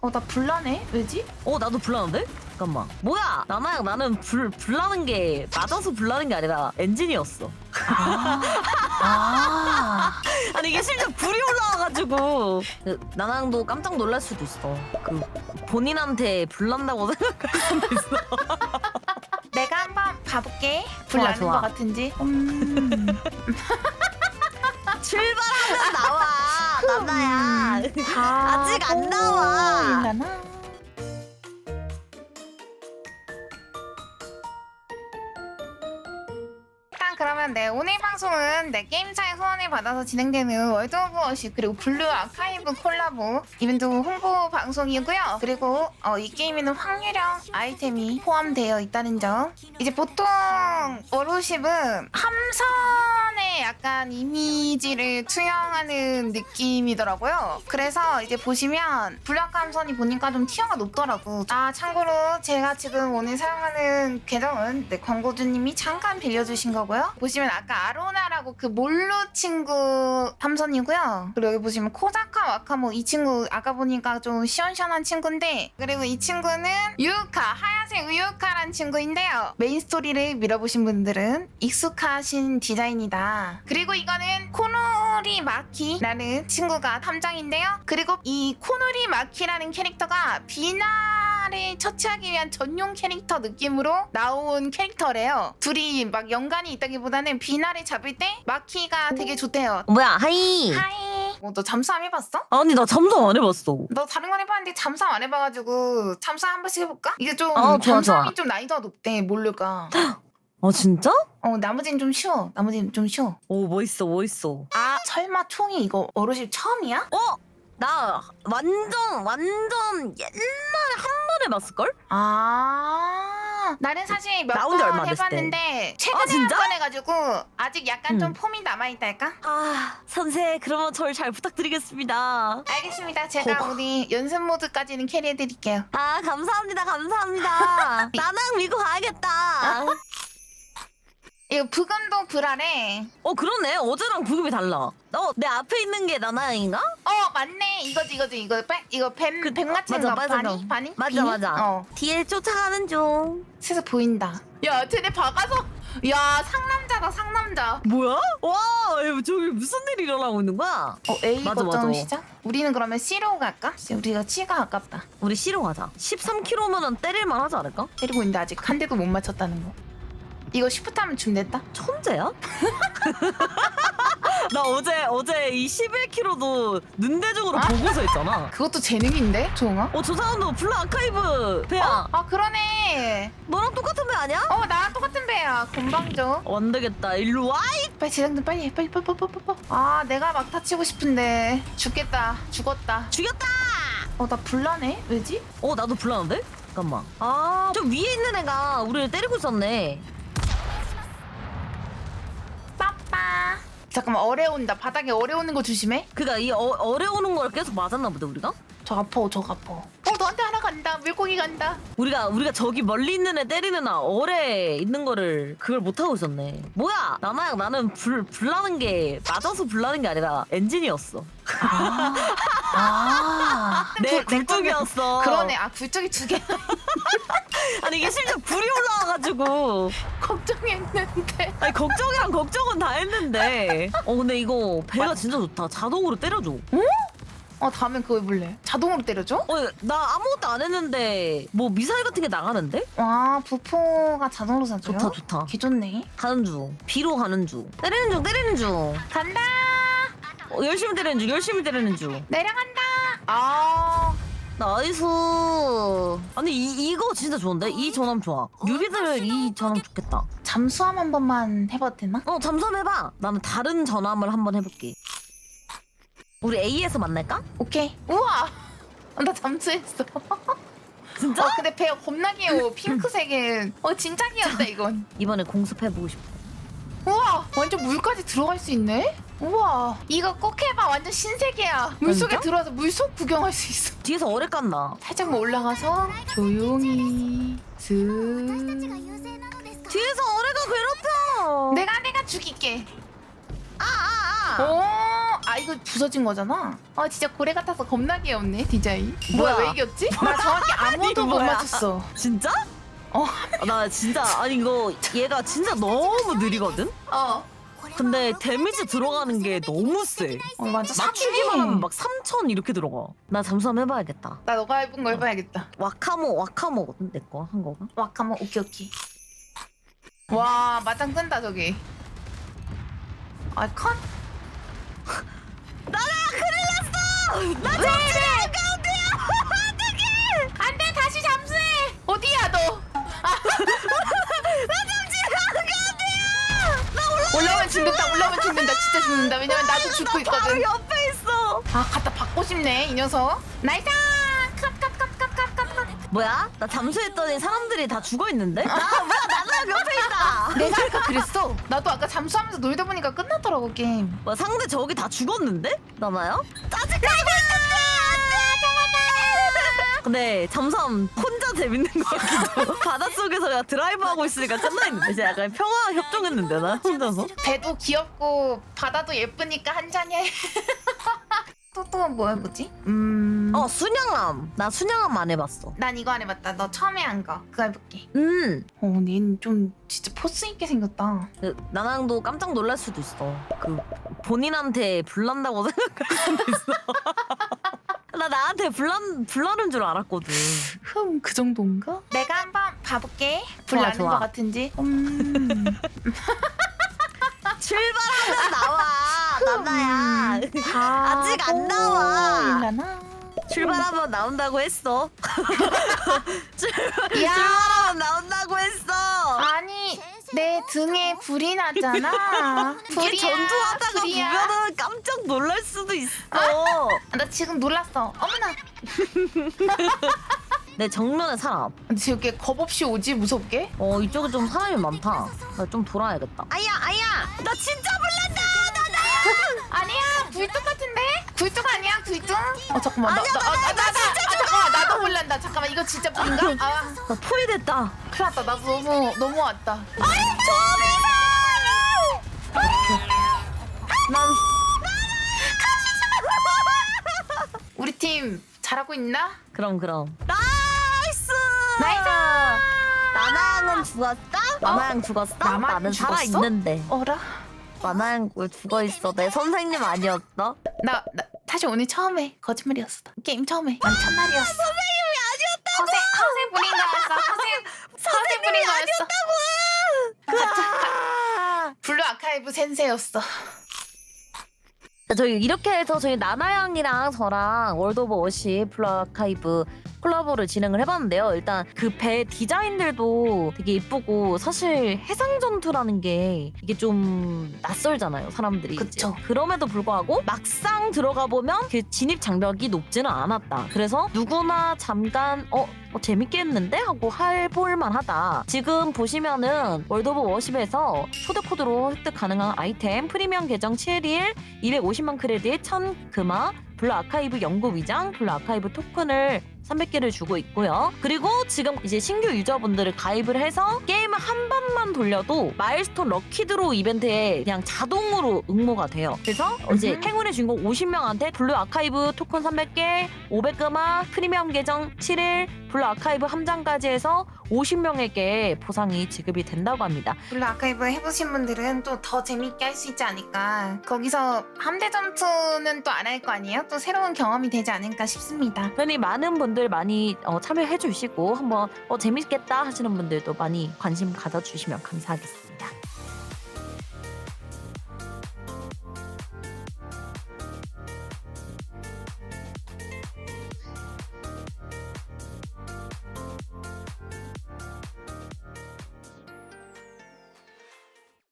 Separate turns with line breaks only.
어, 나 불나네? 왜지?
어 나도 불나는데? 잠깐만 뭐야 나나양 나는 불 불나는 게 맞아서 불나는 게 아니라 엔진이었어
아. 아.
아니 이게 실제 불이 올라와가지고 그, 나나양도 깜짝 놀랄 수도 있어 그 본인한테 불난다고 생각할 수도 있어
내가 한번 봐볼게. 불
좋아,
나는
좋아.
것 같은지. 음.
아 직 안 나와.
일단 그러면 네 오늘 방송은 내 게임사의 후원을 받아서 진행되는 월드 오브 워십 그리고 블루 아카이브 콜라보 이벤트 홍보 방송이고요. 그리고 어, 이 게임에는 확률형 아이템이 포함되어 있다는 점. 이제 보통 워로십은 함선의 약간 이미지를 투영하는 느낌이더라고요. 그래서 이제 보시면 블랙 함선이 보니까 좀 티어가 높더라고. 아 참고로 제가 지금 오늘 사용하는 계정은 네, 광고주님이 잠깐 빌려주신 거고요. 보시면 아까 아로나라고 그 몰루 친구 함선이고요. 그리고 여기 보시면 코자카 와카모 이 친구 아까 보니까 좀 시원시원한 친구인데 그리고 이 친구는 유카 하얀색 우유카란 친구인데요. 메인 스토리를 밀어보신 분들은 익숙하신 디자인이다. 그리고 이거는 코노리 마키라는 친구가 탐정인데요. 그리고 이 코노리 마키라는 캐릭터가 비나를 처치하기 위한 전용 캐릭터 느낌으로 나온 캐릭터래요. 둘이 막 연관이 있다기보다는 비나를 잡을 때 마키가 되게 좋대요.
뭐야 하이
하이. 어, 너 잠수함 해봤어?
아니 나 잠수 안 해봤어
너 다른 건 해봤는데 잠수함 안 해봐가지고 잠수함 한 번씩 해볼까? 이게 좀
어, 좋아,
잠수함이
좋아.
좀 난이도가 높대 모르가.
아 진짜?
어 나머지는 좀 쉬워. 나머지는 좀 쉬워.
오 멋있어 멋있어
아 설마 총이 이거 어르신 처음이야?
어? 나 완전 완전 옛날에 한번 해봤을 걸?
아 나는 사실 몇
나온 지 얼마 번안 됐을
해봤는데
아,
최근에
진짜?
한 번 해가지고 아직 약간 좀
음.
폼이 남아있달까?
아 선생 그러면 저를 잘 부탁드리겠습니다
알겠습니다. 제가
허.
우리 연습 모드까지는 캐리해드릴게요.
아 감사합니다 감사합니다 나랑 믿고 가야겠다
이거 부금도 불알에
어 그러네 어제랑 부금이 달라 너내 앞에 있는 게 나나양인가?
어 맞네 이거지 이거지 이거 빨 이거 뱀
그-
뱀같은
맞아,
거
맞아,
바니
맞아.
바니
맞아
비니?
맞아
어
뒤에 쫓아가는 중
슬슬 보인다. 야 쟤네 박아서 야 상남자다 상남자.
뭐야? 와 이거 저기 무슨 일이 일어나고 있는 거야?
어 A
맞아, 맞아.
시작? 우리는 그러면 C로 갈까? 우리가 C가 아깝다.
우리 C로 가자 13km면은 때릴만 하지 않을까?
때리고 있는데 아직 한 대도 못 맞췄다는 거. 이거 시프트 하면 준댔다?
천재야? 나 어제 어제 이 11km도 눈대중으로 보고서 했잖아.
그것도 재능인데 조용아?
어 저 사람도 블루 아카이브 배야.
아 그러네.
너랑 똑같은 배 아니야?
어 나랑 똑같은 배야. 건방져.
어, 안 되겠다. 일로 와. 이-
빨리 좀 빨리 해. 빨리 빨리 빨리 빨리 빨리. 아 내가 막 다치고 싶은데 죽겠다. 죽었다.
죽였다.
어 나 불나네. 왜지?
어 나도 불나는데? 잠깐만. 아저 위에 있는 애가 우리를 때리고 있었네.
잠깐만 어려운다. 바닥에 어려우는 거 조심해.
그니까 이 어, 어려우는 걸 계속 맞았나 보다 우리가.
저 아파 저 아파. 어 너한테 하나 간다. 물고기 간다.
우리가 우리가 저기 멀리 있는 애 때리는 아 어뢰 있는 거를 그걸 못 하고 있었네. 뭐야? 나나양 나는 불 불나는 게 맞아서 불나는 게 아니라 엔진이었어.
아. 아.
내 굴뚝이었어.
그러네. 아 굴뚝이 두 개.
아니 이게 실제 불이 올라와가지고
걱정했는데.
아니 걱정이랑 걱정은 다 했는데. 어 근데 이거 배가 진짜 좋다. 자동으로 때려줘.
어 다음엔 그거 해볼래. 자동으로 때려줘?
어 나 아무것도 안 했는데 뭐 미사일 같은 게 나가는데?
와 부포가 자동으로 사줘요?
좋다 좋다.
개 좋네.
가는 중. 비로 가는 중. 때리는 중 때리는 중.
간다.
어, 열심히 때리는 중 열심히 때리는 중.
내려간다. 아.
나이스. 아니 이 이거 진짜 좋은데? 이 전함 좋아. 뉴비들 이 전함 좋겠다.
잠수함 한 번만 해봐도 되나?
어 잠수함 해봐. 나는 다른 전함을 한번 해볼게. 우리 A에서 만날까?
오케이. 우와. 아, 나 잠수했어.
진짜?
어, 근데 배가 겁나 귀여워. 핑크색에. 어, 진짜 귀엽다, 이건.
이번에 공습해보고 싶어.
우와. 완전 물까지 들어갈 수 있네? 우와. 이거 꼭 해봐. 완전 신세계야. 물속에? 들어와서 물속 구경할 수 있어.
뒤에서 어뢰 깐다.
살짝만 올라가서 조용히 슥.
뒤에서 어뢰가 괴롭혀.
내가 내가 죽일게.
아, 아, 아.
오, 아 이거 부서진 거잖아. 아 진짜 고래 같아서 겁나 귀엽네 디자인. 뭐야,
뭐야?
왜 이겼지? 나 정확히 아무도 못
뭐야?
맞췄어.
진짜?
어.
나 진짜 아니 이거 얘가 진짜 너무 느리거든?
어.
근데 데미지 들어가는 게 너무 세.
어 맞아.
맞추기만 하면. 막 3천 이렇게 들어가. 나 잠수함 해봐야겠다.
나 너가 해본 거 해봐야겠다.
와카모 와카모거든 내거한 거가.
와카모 오케이 오케이. 와 마당 끈다 저기. 아 컷.
나나 큰일 났어. 나 잠수함
죽는다. 올라오면 죽는다. 진짜 죽는다. 왜냐면 나도 죽고
바로
있거든.
옆에 있어.
아 갖다 받고 싶네 이 녀석. 나이스. 컷컷컷컷컷컷.
뭐야? 나 잠수했더니 사람들이 다 죽어 있는데? 나 뭐야 나나 옆에 있다.
내가 아까 그랬어. 나도 아까 잠수하면서 놀다 보니까 끝났더라고 게임.
뭐 상대 저기 다 죽었는데? 나나요? 짜증나고 있는데! 근데 잠수함 혼자 재밌는 거 같기도 바닷속에서 그냥 드라이브 하고 있으니까 끝나있는데 이제 약간 평화 협정했는데 나 혼자서
배도 귀엽고 바다도 예쁘니까 한 잔해. 또 또 뭐 해보지? 음.
어 순양함 나 순양함 안 해봤어
난 이거 안 해봤다. 너 처음에 한 거. 그거 해볼게.
음
어, 얘는 좀 진짜 포스 있게 생겼다.
그, 나랑도 깜짝 놀랄 수도 있어 그 본인한테 불난다고 생각할 수도 있어 나 나한테 불난 불나는 줄 알았거든
흠, 그 정도인가? 내가 한번 봐볼게. 불
좋아,
나는
좋아.
것 같은지. 음.
출발하면 나와 나나야 아직 안 나와.
일라나.
출발하면 나온다고 했어. 출발,
야.
출발하면 나온다고 했어.
아니, 내 등에 불이 났잖아.
이게
불이야,
전투하다가
불이야.
보면은 깜짝 놀랄 수도 있어.
아, 나 지금 놀랐어. 어머나.
내 정면에 사람.
근데 저게 겁 없이 오지 무섭게?
어 이쪽에 좀 사람이 많다. 나 좀 돌아야겠다. 아야 아야. 나 진짜 불난다. 나나야.
아니야, 굴뚝 같은데? 굴뚝 아니야, 굴뚝? 어 잠깐만, 나,
아니야,
나,
나,
아,
나,
나, 나, 아, 나도 몰란다. 잠깐만, 이거 진짜 불인가? 아,
나 포위됐다.
큰일 났다. 나도 너무 너무 왔다.
난
우리 팀 잘하고 있나?
그럼 그럼. 나이스.
나이스!
나나양은 죽었다? 나나양 죽었어?
나만
나는
죽었어?
살아 있는데.
어라?
나나양 왜 죽어 있어? 내 선생님 아니었어?
나, 나 사실 오늘 처음 해. 거짓말이었어. 게임 처음 해. 난 첫날이었어.
선생님이 아니었다고.
허세, 부린 거였어. 허세, 허세 부린 거였어.
아니었다고.
블루 아카이브 센세였어.
저희 이렇게 해서 저희 나나양이랑 저랑 월드 오브 워시 플라카이브 콜라보를 진행을 해봤는데요. 일단 그 배 디자인들도 되게 이쁘고 사실 해상 전투라는 게 이게 좀 낯설잖아요. 사람들이 이제.
그쵸.
그럼에도 불구하고 막상 들어가 보면 그 진입 장벽이 높지는 않았다. 그래서 누구나 잠깐 어, 어 재밌게 했는데 하고 해볼만 하다. 지금 보시면은 월드 오브 워십에서 초대 코드로 획득 가능한 아이템 프리미엄 계정 7일 250만 크레딧 1000 금화 블루 아카이브 연구 위장 블루 아카이브 토큰을 300개를 주고 있고요. 그리고 지금 이제 신규 유저분들을 가입을 해서 게임을 한 번만 돌려도 마일스톤 럭키드로 이벤트에 그냥 자동으로 응모가 돼요. 그래서 이제. 행운의 주인공 50명한테 블루 아카이브 토큰 300개, 500금화, 프리미엄 계정 7일, 블루 아카이브 함장까지 해서 50명에게 보상이 지급이 된다고 합니다.
블루 아카이브 해보신 분들은 또 더 재밌게 할 수 있지 않을까. 거기서 함대 전투는 또 안 할 거 아니에요? 또 새로운 경험이 되지 않을까 싶습니다.
그러니 많은 분들 많이 어, 참여해 주시고 한번 어, 재밌겠다 하시는 분들도 많이 관심 가져주시면 감사하겠습니다.